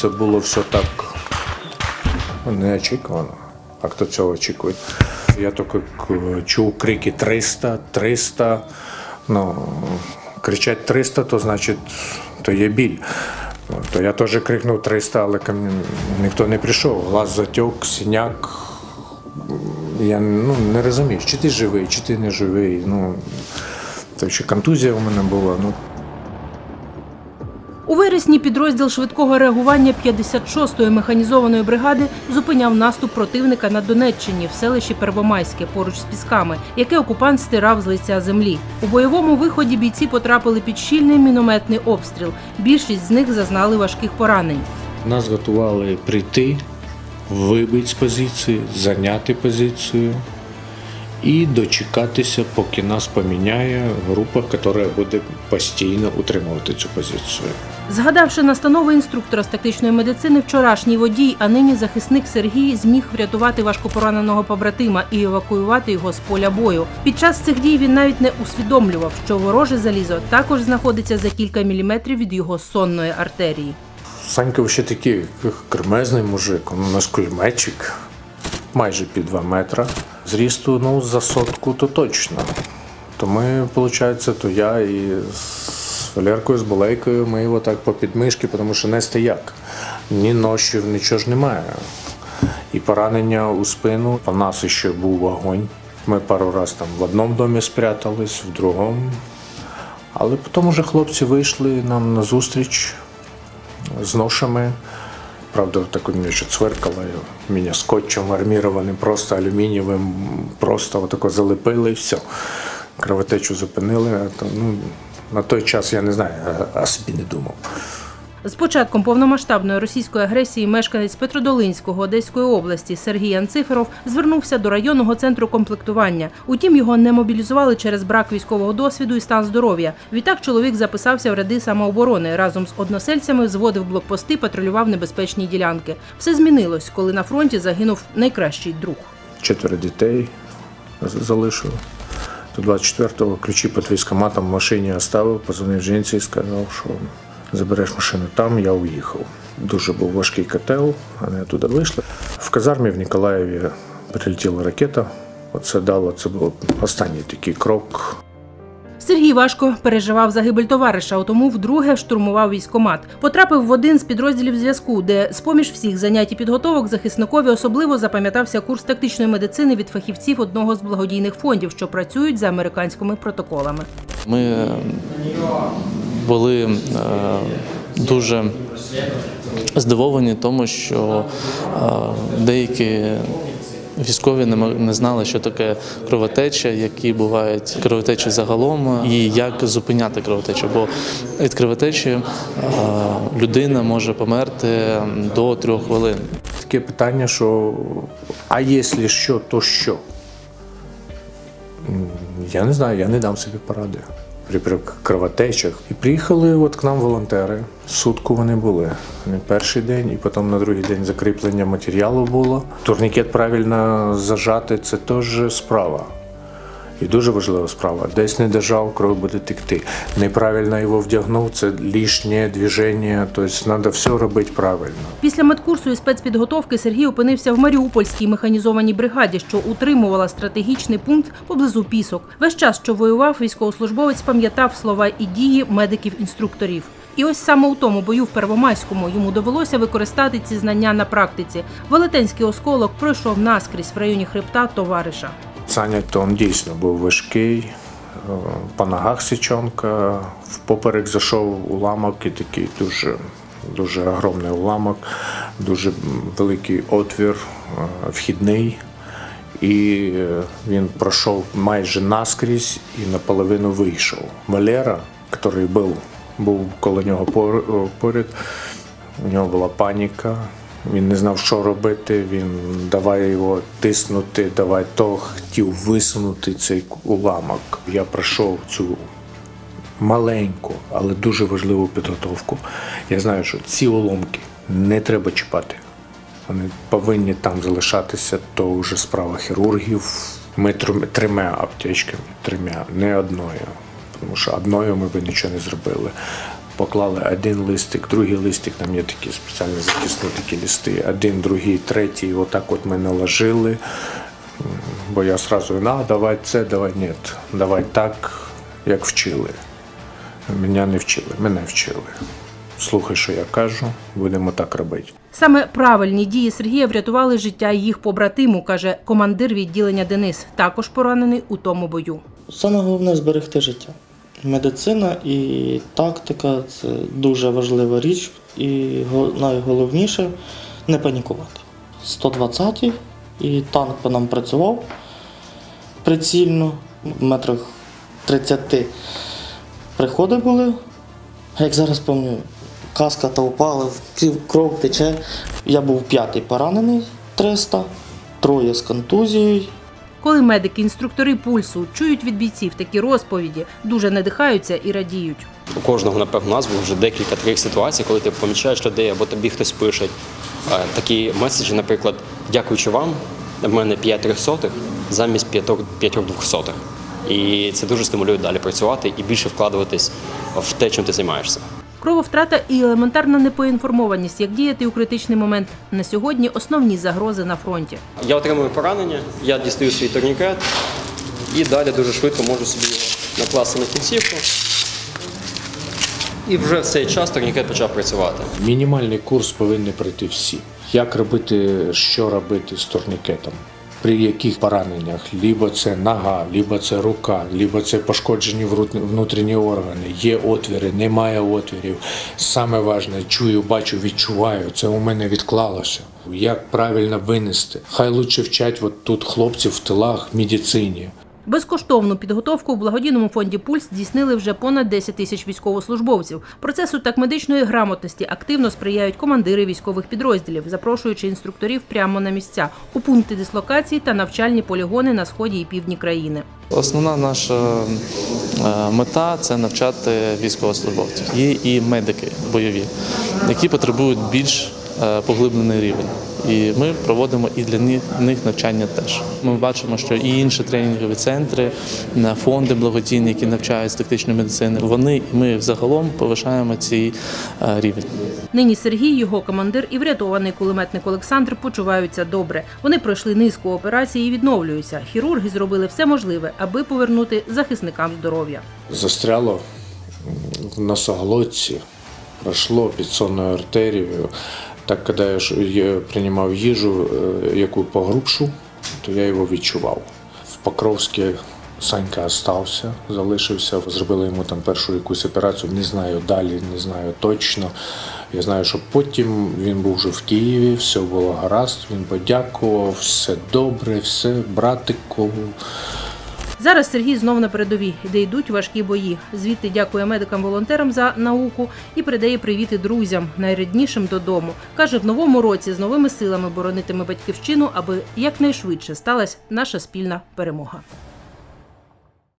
це було все так неочікувано. А хто цього очікує? Я тільки чув крики 300, 300. Ну, кричать 300, то значить, то є біль. То я теж крикнув 300, але ко мені ніхто не прийшов. Глаз затік, синяк. Я ну, не розумію, чи ти живий, чи ти не живий. Ну, то ще контузія у мене була. Ну, У вересні підрозділ швидкого реагування 56-ї механізованої бригади зупиняв наступ противника на Донеччині в селищі Первомайське поруч з Пісками, яке окупант стирав з лиця землі. У бойовому виході бійці потрапили під щільний мінометний обстріл. Більшість з них зазнали важких поранень. Нас готували прийти, вибити з позиції, зайняти позицію і дочекатися, поки нас поміняє група, яка буде постійно утримувати цю позицію. Згадавши настанови інструктора з тактичної медицини, вчорашній водій, а нині захисник Сергій зміг врятувати важкопораненого побратима і евакуювати його з поля бою. Під час цих дій він навіть не усвідомлював, що вороже залізо також знаходиться за кілька міліметрів від його сонної артерії. Санька ще такий кремезний мужик, у нас кулеметчик, майже під 2 метра. Зрісту ну, за сотку то точно. То ми, виходить, то я і з Валеркою, з Болейкою, ми його так по підмишки, тому що нести як. Ні ношів, нічого ж немає. І поранення у спину. У нас ще був вогонь. Ми пару разів там в одному домі спрятались, в другому. Але потім вже хлопці вийшли нам на зустріч з ношами. Правда, так у мене ще цверкало, мене скотчем армірованим, просто алюмінієвим, просто отако залепили і все. Кровотечу зупинили. То, ну, на той час я не знаю, е, а собі не думав. З початком повномасштабної російської агресії мешканець Петродолинського Одеської області Сергій Анциферов звернувся до районного центру комплектування. Утім, його не мобілізували через брак військового досвіду і стан здоров'я. Відтак чоловік записався в ряди самооборони. Разом з односельцями зводив блокпости, патрулював небезпечні ділянки. Все змінилось, коли на фронті загинув найкращий друг. Четверо дітей залишили. Тобто 24-го ключі під військоматом в машині оставив, позвонив жінці і сказав, що забереш машину там, я уїхав. Дуже був важкий котел, вони туди вийшли. В казармі в Ніколаєві прилетіла ракета. Оце дало, це був останній такий крок. Сергій важко переживав загибель товариша, тому вдруге штурмував військомат. Потрапив в один з підрозділів зв'язку, де з-поміж всіх занять і підготовок захисникові особливо запам'ятався курс тактичної медицини від фахівців одного з благодійних фондів, що працюють за американськими протоколами. Ми е, були е, дуже здивовані тому, що е, деякі військові не знали, що таке кровотеча, які бувають кровотечі загалом, і як зупиняти кровотечу. Бо від кровотечі е, людина може померти до трьох хвилин. Таке питання, що а якщо що, то що? Я не знаю, я не дам собі поради при, кровотечах. І приїхали от к нам волонтери. Сутку вони були. Вони перший день, і потім на другий день закріплення матеріалу було. Турнікет правильно зажати це теж справа. І дуже важлива справа. Десь не держав, кров буде текти. Неправильно його вдягнув, це лишнє движення. Тобто треба все робити правильно. Після медкурсу і спецпідготовки Сергій опинився в Маріупольській механізованій бригаді, що утримувала стратегічний пункт поблизу пісок. Весь час, що воював, військовослужбовець пам'ятав слова і дії медиків-інструкторів. І ось саме у тому бою в Первомайському йому довелося використати ці знання на практиці. Велетенський осколок пройшов наскрізь в районі хребта товариша. Саня то він дійсно був важкий, е, по ногах січонка, в поперек зайшов уламок і такий дуже, дуже огромний уламок, дуже великий отвір, е, вхідний. І е, він пройшов майже наскрізь і наполовину вийшов. Валера, який був, був коло нього пор- поряд, у нього була паніка. Він не знав, що робити. Він давай його тиснути, давай то хотів висунути цей уламок. Я пройшов цю маленьку, але дуже важливу підготовку. Я знаю, що ці уламки не треба чіпати. Вони повинні там залишатися, то вже справа хірургів. Ми трьома аптечками, трьома, не одною. Тому що одною ми б нічого не зробили. Поклали один листик, другий листик, там є такі спеціально захисні такі листи, один, другий, третій. Отак от ми наложили. Бо я одразу, на, давай це, давай ні, давай так, як вчили. Мене не вчили, мене вчили. Слухай, що я кажу, будемо так робити. Саме правильні дії Сергія врятували життя їх побратиму, каже командир відділення Денис, також поранений у тому бою. Саме головне зберегти життя. Медицина і тактика це дуже важлива річ, і найголовніше не панікувати. 120-й і танк по нам працював прицільно, в метрах 30 приходи були. Як зараз пам'ятаю, каска та упала, кров тече. Я був п'ятий поранений 300, троє з контузією. Коли медики-інструктори пульсу чують від бійців такі розповіді, дуже надихаються і радіють. У кожного, напевно, у нас було вже декілька таких ситуацій, коли ти помічаєш людей або тобі хтось пише е, такі меседжі, наприклад, дякуючи вам, в мене 5 трьохсотих замість 5 двохсотих. І це дуже стимулює далі працювати і більше вкладуватись в те, чим ти займаєшся. Крововтрата і елементарна непоінформованість, як діяти у критичний момент на сьогодні основні загрози на фронті. Я отримую поранення, я дістаю свій турнікет і далі дуже швидко можу собі накласти на кінцівку. І вже в цей час турнікет почав працювати. Мінімальний курс повинні пройти всі. Як робити, що робити з турнікетом? При яких пораненнях? Лібо це нога, лібо це рука, лібо це пошкоджені внутрішні органи. Є отвіри, немає отвірів. Саме важне, чую, бачу, відчуваю. Це у мене відклалося. Як правильно винести? Хай лучше вчать от тут хлопців в тилах в медицині. Безкоштовну підготовку у благодійному фонді Пульс здійснили вже понад 10 тисяч військовослужбовців. Процесу так медичної грамотності активно сприяють командири військових підрозділів, запрошуючи інструкторів прямо на місця у пункти дислокації та навчальні полігони на сході і півдні країни. Основна наша е, мета це навчати військовослужбовців. Є і медики бойові, які потребують більш поглиблений рівень. І ми проводимо і для них- навчання теж. Ми бачимо, що і інші тренінгові центри, на фонди благодійні, які навчають з тактичної медицини, вони і ми взагалом повишаємо цей е, рівень. Нині Сергій, його командир і врятований кулеметник Олександр почуваються добре. Вони пройшли низку операцій і відновлюються. Хірурги зробили все можливе, аби повернути захисникам здоров'я. застряло в носоглотці, прошло підсонною артерією. Так, коли я приймав їжу, е, яку погрубшу, то я його відчував. В Покровське Санька остався, залишився. Зробили йому там першу якусь операцію. Не знаю далі, не знаю точно. Я знаю, що потім він був вже в Києві, все було гаразд. Він подякував, все добре, все, братику. Зараз Сергій знов на передовій, де йдуть важкі бої. Звідти дякує медикам-волонтерам за науку і передає привіти друзям, найріднішим додому. Каже, в новому році з новими силами боронитиме батьківщину, аби якнайшвидше сталася наша спільна перемога.